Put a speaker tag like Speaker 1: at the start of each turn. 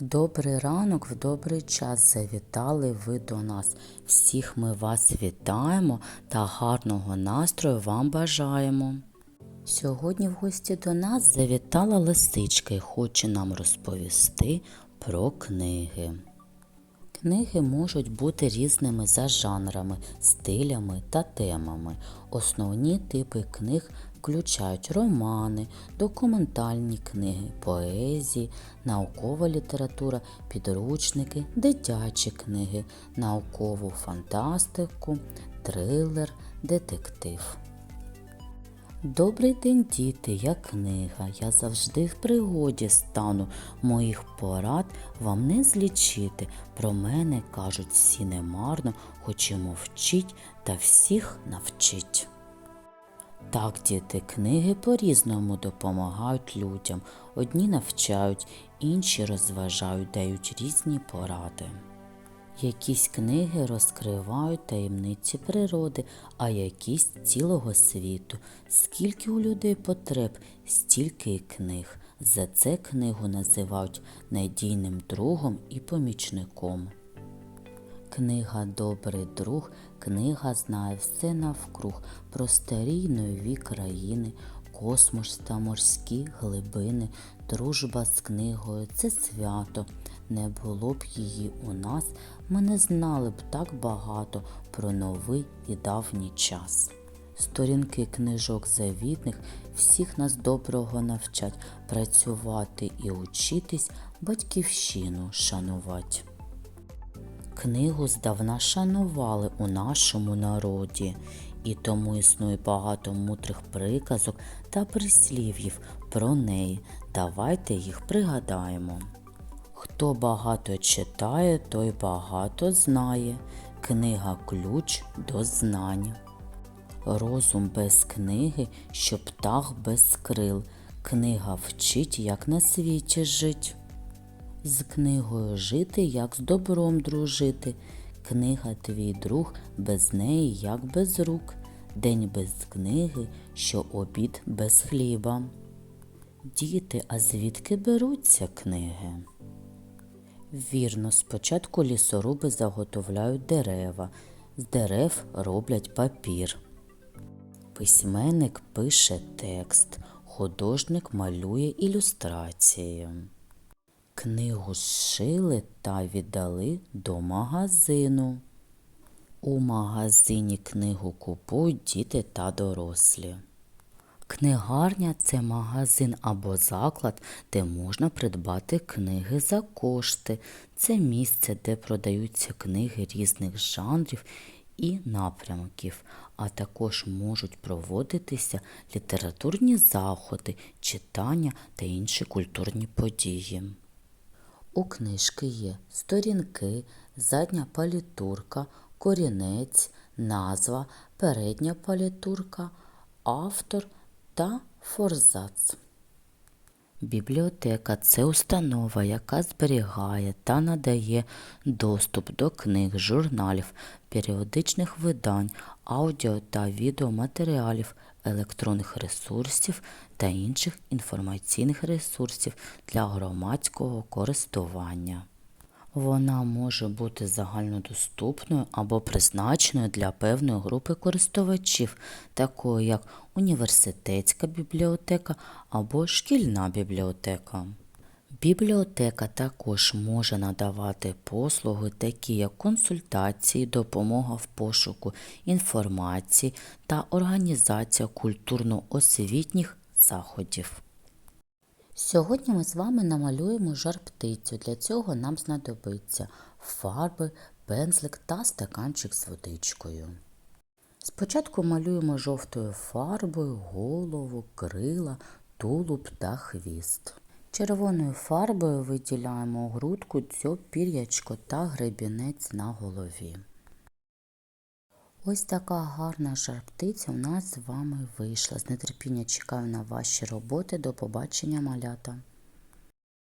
Speaker 1: В добрий ранок, в добрий час завітали ви до нас. Всіх ми вас вітаємо та гарного настрою вам бажаємо. Сьогодні в гості до нас завітала лисичка і хоче нам розповісти про книги. Книги можуть бути різними за жанрами, стилями та темами. Основні типи книг включають романи, документальні книги, поезії, наукова література, підручники, дитячі книги, наукову фантастику, трилер, детектив. Добрий день, діти, я книга. Я завжди в пригоді стану. Моїх порад вам не злічити. Про мене кажуть всі немарно, хоч і мовчить та всіх навчить. Так, діти, книги по-різному допомагають людям. Одні навчають, інші розважають, дають різні поради. Якісь книги розкривають таємниці природи, а якісь цілого світу. Скільки у людей потреб, стільки й книг. За це книгу називають надійним другом і помічником. Книга Добрий друг, книга знає все навкруг про старі нові країни, космос та морські глибини, дружба з книгою це свято. Не було б її у нас, ми не знали б так багато про новий і давній час. Сторінки книжок завітних всіх нас доброго навчать працювати і учитись, батьківщину шанувати. Книгу здавна шанували у нашому народі, і тому існує багато мудрих приказок та прислів'їв про неї. Давайте їх пригадаємо. Хто багато читає, той багато знає. Книга ключ до знань. Розум без книги, що птах без крил. Книга вчить, як на світі жить. З книгою жити, як з добром дружити. Книга твій друг, без неї, як без рук. День без книги, що обід без хліба. Діти, а звідки беруться книги? Вірно, спочатку лісоруби заготовляють дерева, з дерев роблять папір. Письменник пише текст, художник малює ілюстрації. Книгу зшили та віддали до магазину. У магазині книгу купують діти та дорослі. Книгарня це магазин або заклад, де можна придбати книги за кошти. Це місце, де продаються книги різних жанрів і напрямків, а також можуть проводитися літературні заходи, читання та інші культурні події. У книжки є сторінки, задня палітурка, корінець, назва, передня палітурка, автор та форзац. Бібліотека це установа, яка зберігає та надає доступ до книг, журналів, періодичних видань, аудіо та відеоматеріалів, електронних ресурсів та інших інформаційних ресурсів для громадського користування. Вона може бути загальнодоступною або призначеною для певної групи користувачів, такої як університетська бібліотека або шкільна бібліотека. Бібліотека також може надавати послуги, такі як консультації, допомога в пошуку інформації та організація культурно-освітніх заходів. Сьогодні ми з вами намалюємо жар-птицю. Для цього нам знадобиться фарби, пензлик та стаканчик з водичкою. Спочатку малюємо жовтою фарбою голову, крила, тулуб та хвіст. Червоною фарбою виділяємо грудку, дзьоб, пір'ячко та гребінець на голові. Ось така гарна жар-птиця у нас з вами вийшла. З нетерпіння чекаю на ваші роботи. До побачення, малята!